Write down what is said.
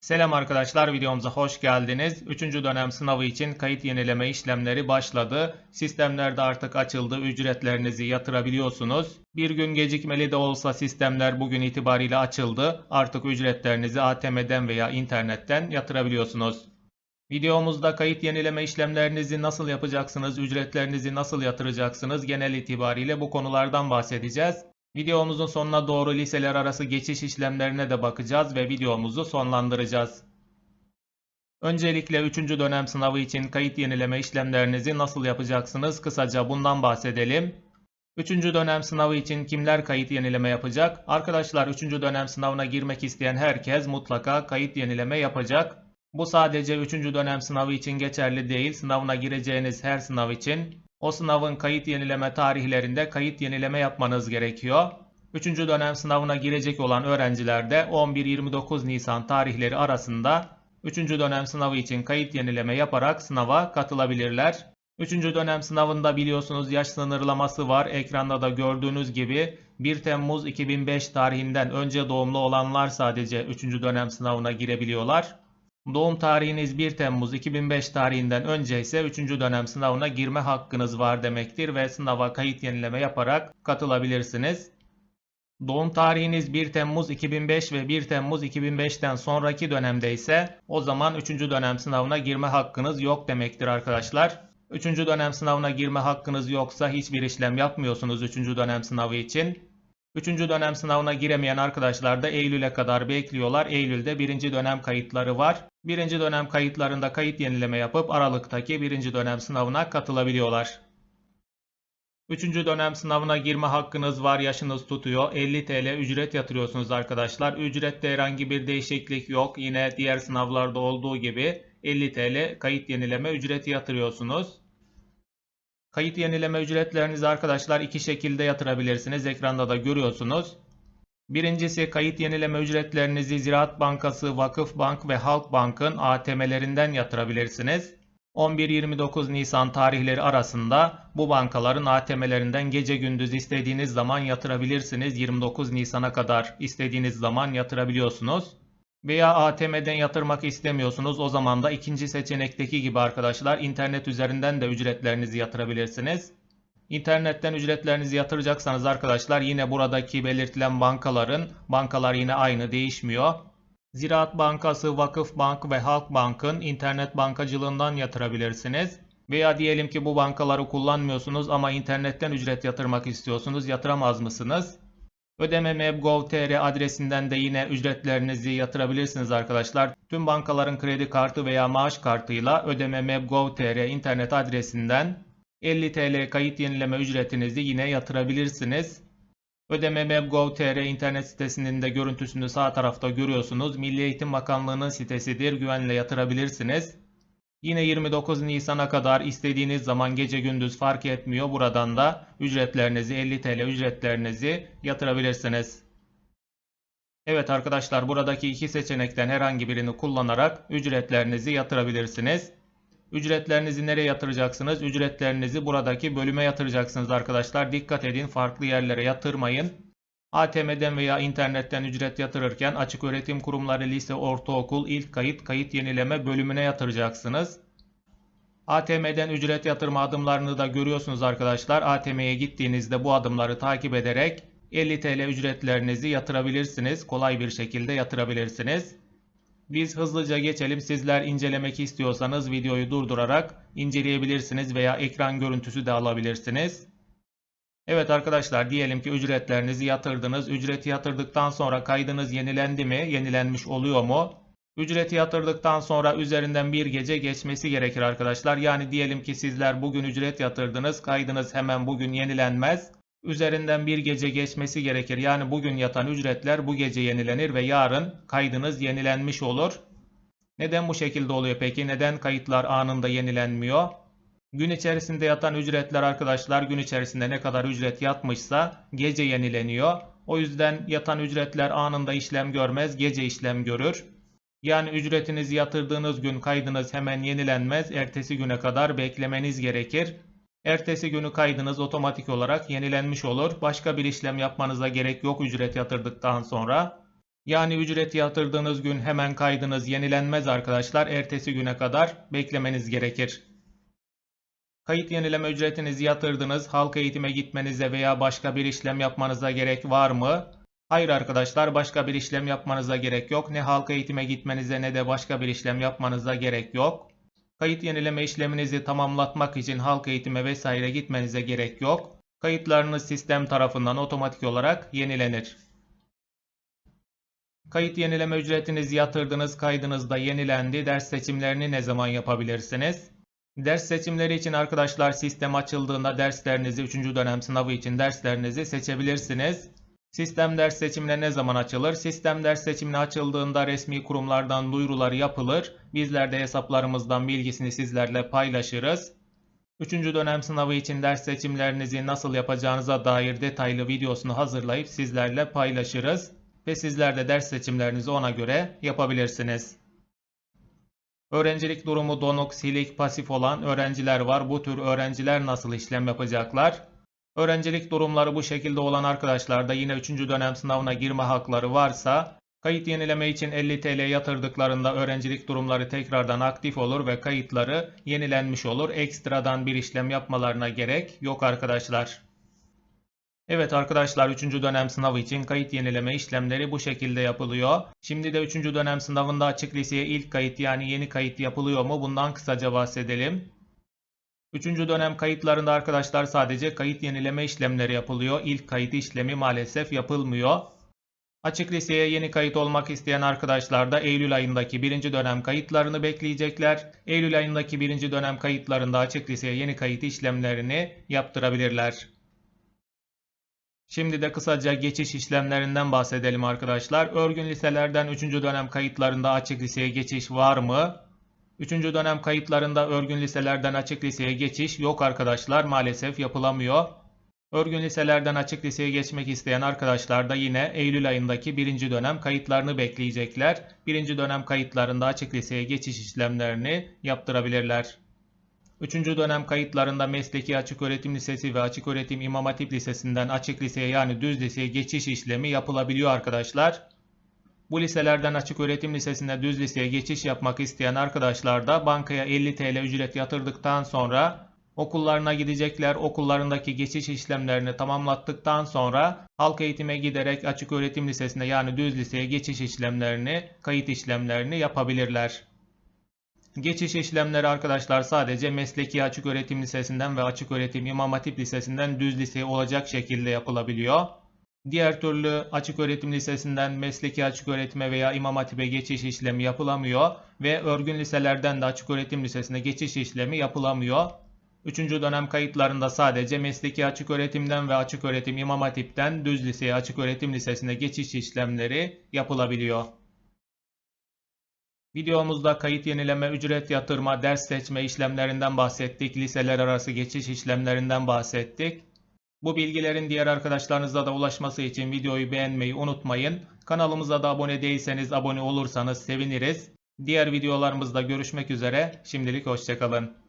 Selam arkadaşlar videomuza hoş geldiniz. 3. dönem sınavı için kayıt yenileme işlemleri başladı. Sistemlerde artık açıldı. Ücretlerinizi yatırabiliyorsunuz. Bir gün gecikmeli de olsa sistemler bugün itibariyle açıldı. Artık ücretlerinizi ATM'den veya internetten yatırabiliyorsunuz. Videomuzda kayıt yenileme işlemlerinizi nasıl yapacaksınız, ücretlerinizi nasıl yatıracaksınız genel itibariyle bu konulardan bahsedeceğiz. Videomuzun sonuna doğru liseler arası geçiş işlemlerine de bakacağız ve videomuzu sonlandıracağız. Öncelikle 3. dönem sınavı için kayıt yenileme işlemlerinizi nasıl yapacaksınız kısaca bundan bahsedelim. 3. dönem sınavı için kimler kayıt yenileme yapacak? Arkadaşlar 3. dönem sınavına girmek isteyen herkes mutlaka kayıt yenileme yapacak. Bu sadece 3. dönem sınavı için geçerli değil, sınavına gireceğiniz her sınav için o sınavın kayıt yenileme tarihlerinde kayıt yenileme yapmanız gerekiyor. 3. dönem sınavına girecek olan öğrenciler de 11-29 Nisan tarihleri arasında 3. dönem sınavı için kayıt yenileme yaparak sınava katılabilirler. 3. dönem sınavında biliyorsunuz yaş sınırlaması var. Ekranda da gördüğünüz gibi 1 Temmuz 2005 tarihinden önce doğumlu olanlar sadece 3. dönem sınavına girebiliyorlar. Doğum tarihiniz 1 Temmuz 2005 tarihinden önce ise 3. dönem sınavına girme hakkınız var demektir ve sınava kayıt yenileme yaparak katılabilirsiniz. Doğum tarihiniz 1 Temmuz 2005 ve 1 Temmuz 2005'ten sonraki dönemde ise o zaman 3. dönem sınavına girme hakkınız yok demektir arkadaşlar. 3. dönem sınavına girme hakkınız yoksa hiçbir işlem yapmıyorsunuz 3. dönem sınavı için. 3. dönem sınavına giremeyen arkadaşlar da Eylül'e kadar bekliyorlar. Eylül'de 1. dönem kayıtları var. 1. dönem kayıtlarında kayıt yenileme yapıp Aralık'taki 1. dönem sınavına katılabiliyorlar. 3. dönem sınavına girme hakkınız var, yaşınız tutuyor. 50 TL ücret yatırıyorsunuz arkadaşlar. Ücrette herhangi bir değişiklik yok. Yine diğer sınavlarda olduğu gibi 50 TL kayıt yenileme ücreti yatırıyorsunuz. Kayıt yenileme ücretlerinizi arkadaşlar iki şekilde yatırabilirsiniz. Ekranda da görüyorsunuz. Birincisi kayıt yenileme ücretlerinizi Ziraat Bankası, Vakıfbank ve Halkbank'ın ATM'lerinden yatırabilirsiniz. 11-29 Nisan tarihleri arasında bu bankaların ATM'lerinden gece gündüz istediğiniz zaman yatırabilirsiniz. 29 Nisan'a kadar istediğiniz zaman yatırabiliyorsunuz. Veya ATM'den yatırmak istemiyorsunuz. O zaman da ikinci seçenekteki gibi arkadaşlar internet üzerinden de ücretlerinizi yatırabilirsiniz. İnternetten ücretlerinizi yatıracaksanız arkadaşlar yine buradaki belirtilen bankaların bankalar yine aynı değişmiyor. Ziraat Bankası, Vakıfbank ve Halkbank'ın internet bankacılığından yatırabilirsiniz. Veya diyelim ki bu bankaları kullanmıyorsunuz ama internetten ücret yatırmak istiyorsunuz. Yatıramaz mısınız? Ödeme Meb.gov.tr adresinden de yine ücretlerinizi yatırabilirsiniz arkadaşlar. Tüm bankaların kredi kartı veya maaş kartıyla ödeme Meb.gov.tr internet adresinden 50 TL kayıt yenileme ücretinizi yine yatırabilirsiniz. Ödeme Meb.gov.tr internet sitesinin de görüntüsünü sağ tarafta görüyorsunuz. Milli Eğitim Bakanlığı'nın sitesidir. Güvenle yatırabilirsiniz. Yine 29 Nisan'a kadar istediğiniz zaman gece gündüz fark etmiyor. Buradan da ücretlerinizi 50 TL ücretlerinizi yatırabilirsiniz. Evet arkadaşlar buradaki iki seçenekten herhangi birini kullanarak ücretlerinizi yatırabilirsiniz. Ücretlerinizi nereye yatıracaksınız? Ücretlerinizi buradaki bölüme yatıracaksınız arkadaşlar. Dikkat edin farklı yerlere yatırmayın. ATM'den veya internetten ücret yatırırken açık öğretim kurumları lise, ortaokul, ilk kayıt, kayıt yenileme bölümüne yatıracaksınız. ATM'den ücret yatırma adımlarını da görüyorsunuz arkadaşlar. ATM'ye gittiğinizde bu adımları takip ederek 50 TL ücretlerinizi yatırabilirsiniz. Kolay bir şekilde yatırabilirsiniz. Biz hızlıca geçelim. Sizler incelemek istiyorsanız videoyu durdurarak inceleyebilirsiniz veya ekran görüntüsü de alabilirsiniz. Evet arkadaşlar diyelim ki ücretlerinizi yatırdınız. Ücreti yatırdıktan sonra kaydınız yenilendi mi? Yenilenmiş oluyor mu? Ücreti yatırdıktan sonra üzerinden bir gece geçmesi gerekir arkadaşlar. Yani diyelim ki sizler bugün ücret yatırdınız. Kaydınız hemen bugün yenilenmez. Üzerinden bir gece geçmesi gerekir. Yani bugün yatan ücretler bu gece yenilenir ve yarın kaydınız yenilenmiş olur. Neden bu şekilde oluyor peki? Neden kayıtlar anında yenilenmiyor? Gün içerisinde yatan ücretler arkadaşlar gün içerisinde ne kadar ücret yatmışsa gece yenileniyor. O yüzden yatan ücretler anında işlem görmez, gece işlem görür. Yani ücretinizi yatırdığınız gün kaydınız hemen yenilenmez, ertesi güne kadar beklemeniz gerekir. Ertesi günü kaydınız otomatik olarak yenilenmiş olur. Başka bir işlem yapmanıza gerek yok ücret yatırdıktan sonra. Yani ücret yatırdığınız gün hemen kaydınız yenilenmez arkadaşlar. Ertesi güne kadar beklemeniz gerekir. Kayıt yenileme ücretinizi yatırdınız. Halk eğitime gitmenize veya başka bir işlem yapmanıza gerek var mı? Hayır arkadaşlar başka bir işlem yapmanıza gerek yok. Ne halk eğitime gitmenize ne de başka bir işlem yapmanıza gerek yok. Kayıt yenileme işleminizi tamamlatmak için halk eğitime vesaire gitmenize gerek yok. Kayıtlarınız sistem tarafından otomatik olarak yenilenir. Kayıt yenileme ücretinizi yatırdınız, kaydınız da yenilendi. Ders seçimlerini ne zaman yapabilirsiniz? Ders seçimleri için arkadaşlar sistem açıldığında derslerinizi 3. dönem sınavı için derslerinizi seçebilirsiniz. Sistem ders seçimine ne zaman açılır? Sistem ders seçimine açıldığında resmi kurumlardan duyurular yapılır. Bizler de hesaplarımızdan bilgisini sizlerle paylaşırız. 3. dönem sınavı için ders seçimlerinizi nasıl yapacağınıza dair detaylı videosunu hazırlayıp sizlerle paylaşırız ve sizler de ders seçimlerinizi ona göre yapabilirsiniz. Öğrencilik durumu donuk, silik, pasif olan öğrenciler var. Bu tür öğrenciler nasıl işlem yapacaklar? Öğrencilik durumları bu şekilde olan arkadaşlar da yine 3. dönem sınavına girme hakları varsa kayıt yenileme için 50 TL yatırdıklarında öğrencilik durumları tekrardan aktif olur ve kayıtları yenilenmiş olur. Ekstradan bir işlem yapmalarına gerek yok arkadaşlar. Evet arkadaşlar 3. dönem sınavı için kayıt yenileme işlemleri bu şekilde yapılıyor. Şimdi de 3. dönem sınavında açık liseye ilk kayıt yani yeni kayıt yapılıyor mu bundan kısaca bahsedelim. 3. dönem kayıtlarında arkadaşlar sadece kayıt yenileme işlemleri yapılıyor. İlk kayıt işlemi maalesef yapılmıyor. Açık liseye yeni kayıt olmak isteyen arkadaşlar da Eylül ayındaki birinci dönem kayıtlarını bekleyecekler. Eylül ayındaki birinci dönem kayıtlarında açık liseye yeni kayıt işlemlerini yaptırabilirler. Şimdi de kısaca geçiş işlemlerinden bahsedelim arkadaşlar. Örgün liselerden 3. dönem kayıtlarında açık liseye geçiş var mı? 3. dönem kayıtlarında örgün liselerden açık liseye geçiş yok arkadaşlar. Maalesef yapılamıyor. Örgün liselerden açık liseye geçmek isteyen arkadaşlar da yine Eylül ayındaki birinci dönem kayıtlarını bekleyecekler. Birinci dönem kayıtlarında açık liseye geçiş işlemlerini yaptırabilirler. Üçüncü dönem kayıtlarında Mesleki Açık Öğretim Lisesi ve Açık Öğretim İmam Hatip Lisesi'nden açık liseye yani düz liseye geçiş işlemi yapılabiliyor arkadaşlar. Bu liselerden açık öğretim lisesine düz liseye geçiş yapmak isteyen arkadaşlar da bankaya 50 TL ücret yatırdıktan sonra okullarına gidecekler. Okullarındaki geçiş işlemlerini tamamlattıktan sonra halk eğitime giderek açık öğretim lisesine yani düz liseye geçiş işlemlerini, kayıt işlemlerini yapabilirler. Geçiş işlemleri arkadaşlar sadece Mesleki Açık Öğretim Lisesi'nden ve Açık Öğretim İmam Hatip Lisesi'nden düz liseye olacak şekilde yapılabiliyor. Diğer türlü açık öğretim lisesinden mesleki açık öğretime veya imam hatibe geçiş işlemi yapılamıyor ve örgün liselerden de açık öğretim lisesine geçiş işlemi yapılamıyor. Üçüncü dönem kayıtlarında sadece mesleki açık öğretimden ve açık öğretim imam hatipten düz liseye açık öğretim lisesine geçiş işlemleri yapılabiliyor. Videomuzda kayıt yenileme, ücret yatırma, ders seçme işlemlerinden bahsettik. Liseler arası geçiş işlemlerinden bahsettik. Bu bilgilerin diğer arkadaşlarınıza da ulaşması için videoyu beğenmeyi unutmayın. Kanalımıza da abone değilseniz abone olursanız seviniriz. Diğer videolarımızda görüşmek üzere. Şimdilik hoşçakalın.